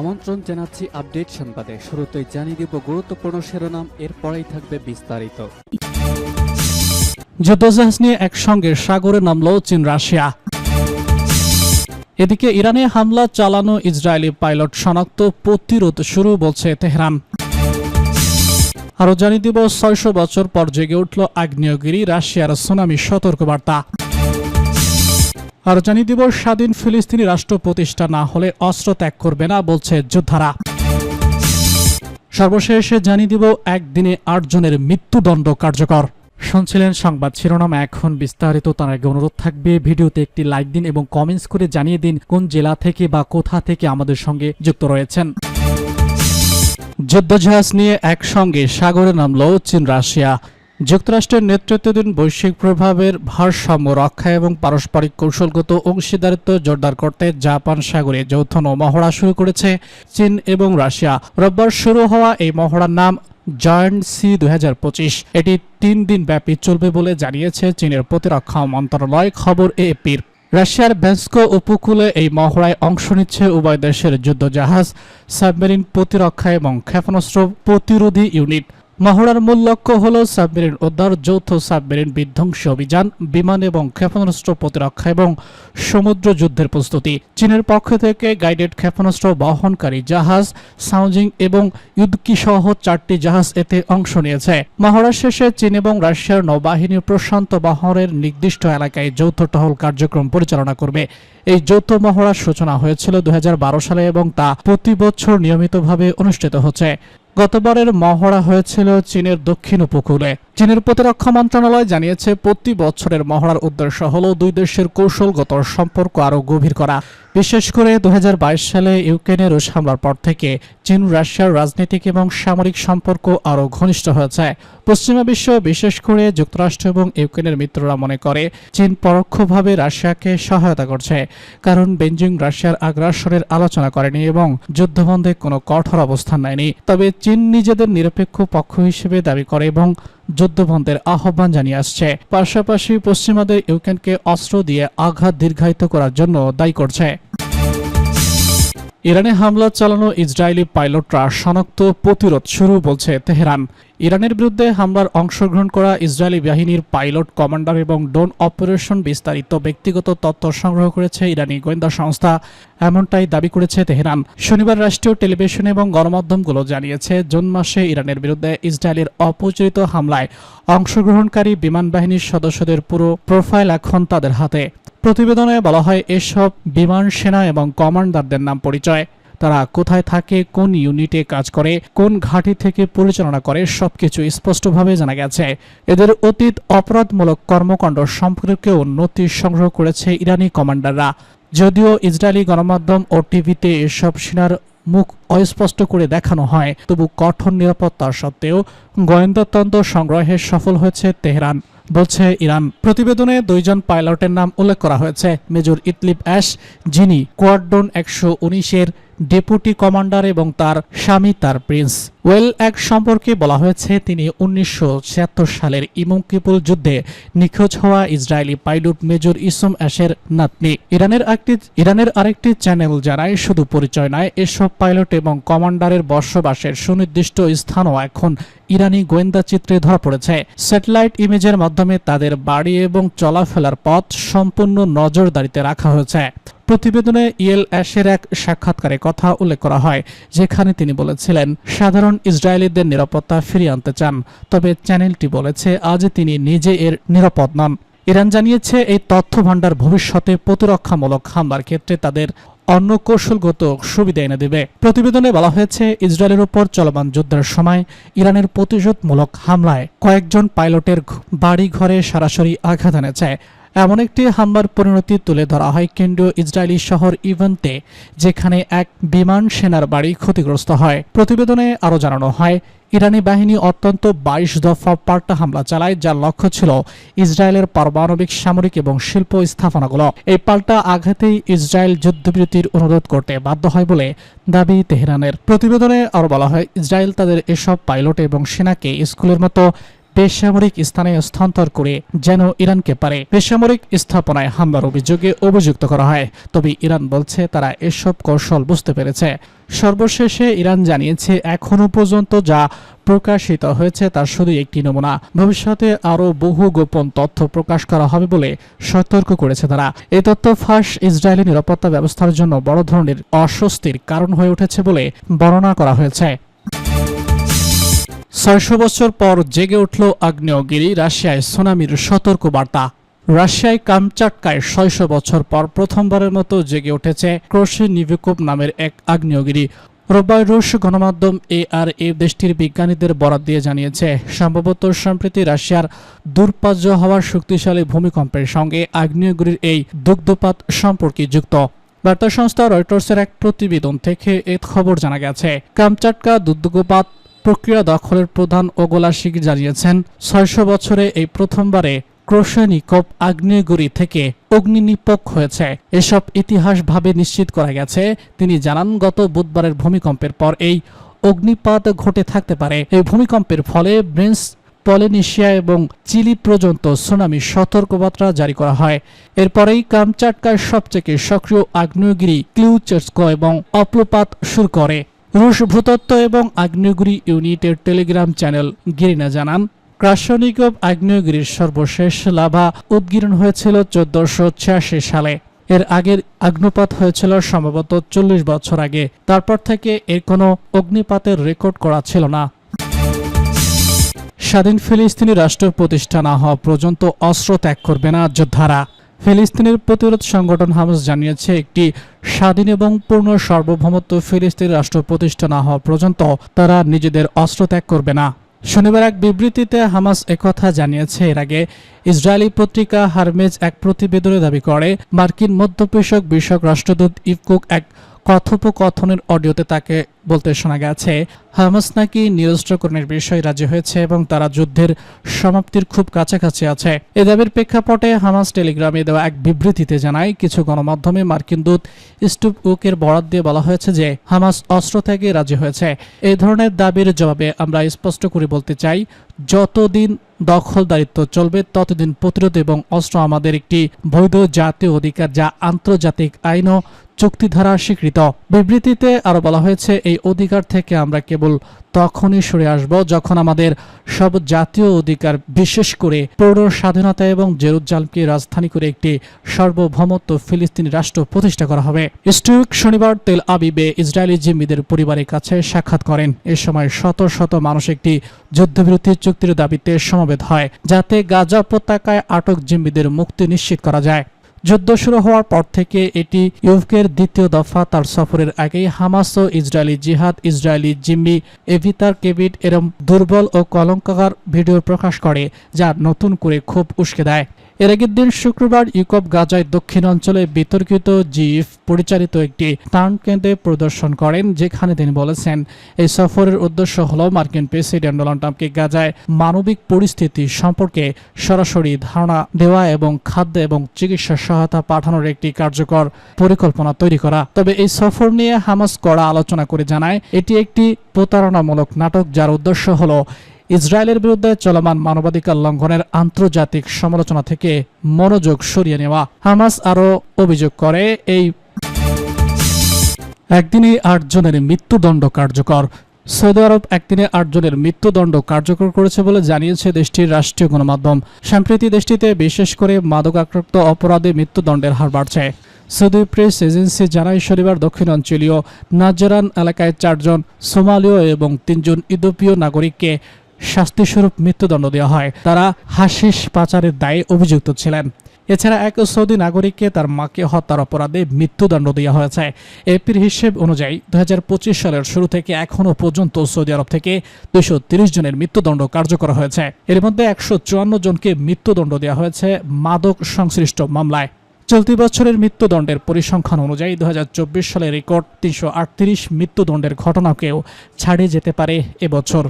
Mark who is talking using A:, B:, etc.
A: আমন্ত্রণ জানাচ্ছি আপডেট সংবাদে। শুরুতেই জানিয়ে দিব গুরুত্বপূর্ণ শিরোনাম, এরপরেই থাকবে বিস্তারিত।
B: যুদ্ধজাহাজ নিয়ে একসঙ্গে সাগরে নামল চীন, রাশিয়া। এদিকে ইরানে হামলা চালানো ইসরায়েলি পাইলট শনাক্ত, প্রতিরোধ শুরু বলছে তেহরান। আরও জানিয়ে দিব, ছয়শো বছর পর জেগে উঠল আগ্নেয়গিরি, রাশিয়ার সুনামি সতর্কবার্তা। আরও জানিয়ে দিব স্বাধীন ফিলিস্তিনি রাষ্ট্র প্রতিষ্ঠা না হলে অস্ত্র ত্যাগ করবে না, বলছে যোদ্ধারা। সর্বশেষে জানিয়ে দিব, একদিনে আটজনের মৃত্যুদণ্ড কার্যকর। শুনছিলেন সংবাদ শিরোনাম, এখন বিস্তারিত, তার আগে অনুরোধ থাকবে, ভিডিওতে একটি লাইক দিন এবং কমেন্টস করে জানিয়ে দিন কোন জেলা থেকে বা কোথা থেকে আমাদের সঙ্গে যুক্ত রয়েছেন। যুদ্ধজাহাজ নিয়ে একসঙ্গে সাগরে নামল চীন, রাশিয়া। যুক্তরাষ্ট্রের নেতৃত্বাধীন বৈশ্বিক প্রভাবের ভারসাম্য রক্ষা এবং পারস্পরিক কৌশলগত অংশীদারিত্ব জোরদার করতে জাপান সাগরে যৌথ নৌমহড়া শুরু করেছে চীন এবং রাশিয়া। রোববার শুরু হওয়া এই মহড়ার নাম জয়েন্ট সি দুই এটি তিন দিন ব্যাপী চলবে বলে জানিয়েছে চীনের প্রতিরক্ষা মন্ত্রণালয় খবর এপির রাশিয়ার ভেস্কো উপকূলে এই মহড়ায় অংশ নিচ্ছে উভয় দেশের যুদ্ধজাহাজ, সাবমেরিন প্রতিরক্ষা এবং ক্ষেপণাস্ত্র প্রতিরোধী ইউনিট। মহড়ার মূল লক্ষ্য হল সাবমেরিন উদ্ধার, যৌথ সাবমেরিন বিধ্বংসী অভিযান, বিমান এবং ক্ষেপণাস্ত্র প্রতিরক্ষা এবং সমুদ্র যুদ্ধের প্রস্তুতি। চীনের পক্ষ থেকে গাইডেড ক্ষেপণাস্ত্র, বহনকারী জাহাজ, সাউজিং এবং ইউদকি সহ চারটি জাহাজ এতে অংশ নিয়েছে। মহড়া শেষে চীন এবং রাশিয়ার নৌবাহিনী প্রশান্ত বহরের নির্দিষ্ট এলাকায় যৌথ টহল কার্যক্রম পরিচালনা করবে। এই যৌথ মহড়ার সূচনা হয়েছিল দু হাজার বারো সালে এবং তা প্রতি বছর নিয়মিতভাবে অনুষ্ঠিত হচ্ছে। গতবারের মহড়া হয়েছিল চীনের দক্ষিণ উপকূলে। চীনের প্রতিরক্ষা মন্ত্রণালয় জানিয়েছে, প্রতি বছরের মহড়ার উদ্দেশ্য হল দুই দেশের কৌশলগত সম্পর্ক আরও গভীর করা। বিশেষ করে দু হাজার বাইশ সালে ইউক্রেনে রুশ হামলার পর থেকে চীন, রাশিয়ার রাজনৈতিক এবং সামরিক সম্পর্ক আরও ঘনিষ্ঠ হয়েছে। পশ্চিমা বিশ্ব, বিশেষ করে যুক্তরাষ্ট্র এবং ইউক্রেনের মিত্ররা মনে করে, চীন পরোক্ষভাবে রাশিয়াকে সহায়তা করছে, কারণ বেঞ্জিং রাশিয়ার আগ্রাসনের আলোচনা করেনি এবং যুদ্ধবন্ধে কোনো কঠোর অবস্থান নেয়নি। তবে চীন নিজেদের নিরপেক্ষ পক্ষ হিসেবে দাবি করে এবং যুদ্ধবন্ধের আহ্বান জানিয়ে আসছে। পাশাপাশি পশ্চিমাদের ইউক্রেনকে অস্ত্র দিয়ে আঘাত দীর্ঘায়িত করার জন্য দায়ী করছে। ইরানে হামলা চালানো ইসরায়েলি পাইলটরা শনাক্ত প্রতিরোধ শুরু বলছে তেহরান। ইরানের বিরুদ্ধে হামলার অংশগ্রহণ করা ইসরায়েলি বাহিনীর পাইলট, কমান্ডার এবং ড্রোন অপারেশন বিস্তারিত ব্যক্তিগত তথ্য সংগ্রহ করেছে ইরানি গোয়েন্দা সংস্থা। এমনটাই দাবি করেছে তেহরান। শনিবার রাষ্ট্রীয় টেলিভিশন এবং গণমাধ্যমগুলো জানিয়েছে, জুন মাসে ইরানের বিরুদ্ধে ইসরায়েলের অপচরিত হামলায় অংশগ্রহণকারী বিমান বাহিনীর সদস্যদের পুরো প্রোফাইল এখন তাদের হাতে। প্রতিবেদনে বলা হয়, এসব বিমান সেনা এবং কমান্ডারদের নাম পরিচয়। তারা কোথায় থাকে, কোন ইউনিটে কাজ করে, কোন ঘাঁটি থেকে পরিচালনা করে, সবকিছু স্পষ্টভাবে জানা গেছে। এদের অতীত অপরাধমূলক কর্মকাণ্ড সম্পর্কেও নথি সংগ্রহ করেছে ইরানি কমান্ডাররা। যদিও ইসরায়েলি গণমাধ্যম ও টিভিতে এসব সেনার মুখ অস্পষ্ট করে দেখানো হয়, তবু কঠোর নিরাপত্তা সত্ত্বেও গোয়েন্দাতন্ত্র সংগ্রহে সফল হয়েছে তেহরান। বলছে, ইরান প্রতিবেদনে দুইজন পাইলটের নাম উল্লেখ করা হয়েছে। মেজর ইতলিপ অ্যাশ, যিনি কোয়াড্রন একশো উনিশের ডেপুটি কমান্ডার এবং তার স্বামী, তার প্রিন্স। ওয়েল, এক সম্পর্কে বলা হয়েছে, তিনি উনিশশো ছিয়াত্তর সালের ইমুম কিপুল যুদ্ধে নিখোঁজ হওয়া ইসরায়েলি পাইলট মেজর ইসম অ্যাশের নাতনি। ইরানের একটি, ইরানের আরেকটি চ্যানেল জানায়, শুধু পরিচয় নয় এসব পাইলট এবং কমান্ডারের বসবাসের সুনির্দিষ্ট স্থানও এখন ইরানি গোয়েন্দা চিত্রে ধরা পড়েছে। স্যাটেলাইট ইমেজের মাধ্যমে তাদের বাড়ি এবং চলাফেরার পথ সম্পূর্ণ নজরদারিতে রাখা হয়েছে। প্রতিবেদনে ইয়েল অ্যাশের এক সাক্ষাৎকারে কথা উল্লেখ করা হয়, যেখানে তিনি বলেছিলেন, সাধারণ ইসরায়েলিদের নিরাপত্তা ফিরিয়ে আনতে চান, তবে চ্যানেলটি বলেছে, আজ তিনি নিজে এর নিরাপদ নন। ইরান জানিয়েছে, এই তথ্য ভাণ্ডার ভবিষ্যতে প্রতিরক্ষামূলক হামলার ক্ষেত্রে তাদের অন্য কৌশলগত সুবিধা এনে দেবে। প্রতিবেদনে বলা হয়েছে, ইসরায়েলের উপর চলমান যুদ্ধের সময় ইরানের প্রতিশোধমূলক হামলায় কয়েকজন পাইলটের বাড়ি ঘরে সরাসরি আঘাত এনেছে এমন একটি হামলার পরিণতি তুলে ধরা হয় কেন্দ্রীয় ইসরায়েলি শহর ইভেন্টে যেখানে এক বিমান সেনার বাড়ি ক্ষতিগ্রস্ত হয়। প্রতিবেদনে আরও জানানো হয়, ইরানি বাহিনী অত্যন্ত বাইশ দফা পাল্টা হামলা চালায়, যার লক্ষ্য ছিল ইসরায়েলের পারমাণবিক, সামরিক এবং শিল্প স্থাপনাগুলো। এই পাল্টা আঘাতেই ইসরায়েল যুদ্ধবিরতির অনুরোধ করতে বাধ্য হয় বলে দাবি তেহরানের। প্রতিবেদনে আরও বলা হয়, ইসরায়েল তাদের এসব পাইলট এবং সেনাকে স্কুলের মতো বেসামরিক স্থানে স্থানান্তর করে যেন ইরানকে পারে। বেসামরিক স্থাপনায় হামলার অভিযোগে অভিযুক্ত করা হয়। তবে ইরান বলছে তারা এসব কৌশল বুঝতে পেরেছে। সর্বশেষে ইরান জানিয়েছে, এখনও পর্যন্ত যা প্রকাশিত হয়েছে তার শুধু একটি নমুনা। ভবিষ্যতে আরও বহু গোপন তথ্য প্রকাশ করা হবে বলে সতর্ক করেছে তারা। এই তথ্য ফাঁস ইসরায়েলি নিরাপত্তা ব্যবস্থার জন্য বড় ধরনের অস্বস্তির কারণ হয়ে উঠেছে বলে বর্ণনা করা হয়েছে। ছয়শো বছর পর জেগে উঠল আগ্নেয়গিরি, রাশিয়ায় সুনামির সতর্ক বার্তা রাশিয়ায় কামচাটকায় ছয়শো বছর পর প্রথমবারের মতো জেগে উঠেছে ক্রোশি নিভিকোপ নামের এক আগ্নেয়গিরি। রোববার রুশ গণমাধ্যম এ আর এ দেশটির বিজ্ঞানীদের বরাত দিয়ে জানিয়েছে, সম্ভবত সম্প্রতি রাশিয়ার দূরপাজ্য হওয়ার শক্তিশালী ভূমিকম্পের সঙ্গে আগ্নেয়গিরির এই দুগ্ধপাত সম্পর্কে যুক্ত। বার্তা সংস্থা রয়টার্সের এক প্রতিবেদন থেকে এ খবর জানা গেছে। কামচাটকা দুগ্ধপাত প্রক্রিয়া দখলের প্রধান ওগোলা শিখ জানিয়েছেন, ছয়শো বছরে এই প্রথমবারে ক্রোশনিকপ আগ্নেয়গিরি থেকে অগ্নিনিপক হয়েছে। এসব ইতিহাসভাবে নিশ্চিত করা গেছে। তিনি জানান, গত বুধবারের ভূমিকম্পের পর এই অগ্নিপাত ঘটে থাকতে পারে। এই ভূমিকম্পের ফলে ব্রেন্স পলিনেশিয়া এবং চিলি পর্যন্ত সুনামি সতর্কবার্তা জারি করা হয়। এরপরেই কামচাটকার সবচেয়ে সক্রিয় আগ্নেয়গিরি ক্লিউচেস্কো এবং অপ্লপাত শুরু করে। রুশ ভূতত্ত্ব এবং আগ্নেয়গিরি ইউনিটের টেলিগ্রাম চ্যানেল গিরিনা জানান ক্রাশনিকভ আগ্নেয়গিরির সর্বশেষ লাভা উদ্গীরণ হয়েছিল চোদ্দশো সালে। এর আগের আগ্নুপাত হয়েছিল সম্ভবত চল্লিশ বছর আগে। তারপর থেকে এর কোনো অগ্নিপাতের রেকর্ড করা ছিল না। স্বাধীন ফিলিস্তিনি রাষ্ট্র প্রতিষ্ঠা না হওয়া পর্যন্ত অস্ত্র ত্যাগ করবে না যোদ্ধারা। ফিলিস্তিনের প্রতিরোধ সংগঠন হামাস জানিয়েছে, একটি স্বাধীন এবং পূর্ণ সার্বভৌমত্ব ফিলিস্তিন রাষ্ট্র প্রতিষ্ঠা না হওয়া পর্যন্ত তারা নিজেদের অস্ত্র ত্যাগ করবে না। শনিবার এক বিবৃতিতে হামাস একথা জানিয়েছে, এর আগে ইসরায়েলি পত্রিকা হারমেজ এক প্রতিবেদনে দাবি করে, মার্কিন মধ্যপ্রেষক বিষয়ক রাষ্ট্রদূত ইফকুক এক কথোপকথনের অডিওতে তাকে বলতে শোনা গেছে, হামাস নাকি নিরস্ত্রকরণের বিষয়ে রাজি হয়েছে এবং তারা যুদ্ধের সমাপ্তির খুব কাছাকাছি আছে। এ দাবির প্রেক্ষাপটে হামাস টেলিগ্রামে দেওয়া এক বিবৃতিতে জানায়, কিছু গণমাধ্যমে মার্কিন দূত স্টুপ উকের বরাদ দিয়ে বলা হয়েছে যে হামাস অস্ত্র থেকে রাজি হয়েছে। এই ধরনের দাবির জবাবে আমরা স্পষ্ট করে বলতে চাই, যতদিন দখলদারিত্ব চলবে ততদিন প্রতিরোধ এবং অস্ত্র আমাদের একটি বৈধ জাতীয় অধিকার যা আন্তর্জাতিক আইন ও চুক্তি দ্বারা স্বীকৃত। বিবৃতিতে আরও বলা হয়েছে, এই অধিকার থেকে আমরা কেবল তখনই সরে আসব যখন আমাদের সব জাতীয় অধিকার, বিশেষ করে পৌর স্বাধীনতা এবং জেরুজালকে রাজধানী করে একটি সার্বভৌমত্ব ফিলিস্তিনি রাষ্ট্র প্রতিষ্ঠা করা হবে। স্টুক শনিবার তেল আবিবে ইসরায়েলি জিম্মিদের পরিবারের কাছে সাক্ষাৎ করেন। এ সময় শত শত মানুষ একটি যুদ্ধবিরতি চুক্তির দাবিতে সমবেত হয়, যাতে গাজা উপত্যকায় আটক জিম্মিদের মুক্তি নিশ্চিত করা যায়। যুদ্ধ শুরু হওয়ার পর থেকে এটি ইউকের দ্বিতীয় দফা তার সফরের আগেই হামাস ও ইসরায়েলি জিহাদ, ইসরায়েলি জিম্মি, এভিতার কেবিট এরম দুর্বল ও কলঙ্কার ভিডিও প্রকাশ করে, যা নতুন করে খুব উস্কে দেয়। এর আগের দিন শুক্রবার ইউকপ গাজায় দক্ষিণ অঞ্চলে বিতর্কিত জিইফ পরিচালিত একটি টাউন কেন্দ্রে প্রদর্শন করেন, যেখানে তিনি বলেছেন, এই সফরের উদ্দেশ্য হল মার্কিন প্রেসিডেন্ট ডোনাল্ড ট্রাম্পকে গাজায় মানবিক পরিস্থিতি সম্পর্কে সরাসরি ধারণা দেওয়া এবং খাদ্য এবং চিকিৎসা সহায়তা পাঠানোর একটি কার্যকর পরিকল্পনা তৈরি করা। তবে এই সফর নিয়ে হামাস কড়া আলোচনা করে জানায়, এটি একটি প্রতারণামূলক নাটক, যার উদ্দেশ্য হল ইসরায়েলের বিরুদ্ধে চলমান মানবাধিকার লঙ্ঘনের আন্তর্জাতিক সমালোচনা থেকে মনোযোগ সরিয়ে নেওয়া হামাস আরও অভিযোগ করে, এই একদিনে আটজনের মৃত্যুদণ্ড কার্যকর। সৌদি আরব একদিনে আটজনের মৃত্যুদণ্ড কার্যকর করেছে বলে জানিয়েছে দেশটির রাষ্ট্রীয় গণমাধ্যম। সম্প্রতি দেশটিতে বিশেষ করে মাদকাক্রান্ত অপরাধে মৃত্যুদণ্ডের হার বাড়ছে। সৌদি প্রেস এজেন্সি জানায়, শনিবার দক্ষিণ অঞ্চলীয় নাজরান এলাকায় চারজন সোমালীয় এবং তিনজন ইউরোপীয় নাগরিককে শাস্তিস্বরূপ মৃত্যুদণ্ড দেওয়া হয়। তারা হাসিস পাচারের দায়ে অভিযুক্ত ছিলেন। এছাড়া এক সৌদি নাগরিককে তার মাকে হত্যার অপরাধে মৃত্যুদণ্ড দেওয়া হয়েছে। এপির হিসেব অনুযায়ী দু হাজার পঁচিশ সালের শুরু থেকে এখনও পর্যন্ত সৌদি আরব থেকে দুশো জনের মৃত্যুদণ্ড কার্যকর হয়েছে। এর মধ্যে একশো চুয়ান্ন জনকে মৃত্যুদণ্ড দেওয়া হয়েছে মাদক সংশ্লিষ্ট মামলায়। চলতি বছরের মৃত্যুদণ্ডের পরিসংখ্যান অনুযায়ী চব্বিশ সালের রেকর্ড তিনশো আটত্রিশ মৃত্যুদণ্ডের ঘটনাকেও ছাড়িয়ে যেতে পারে এবছর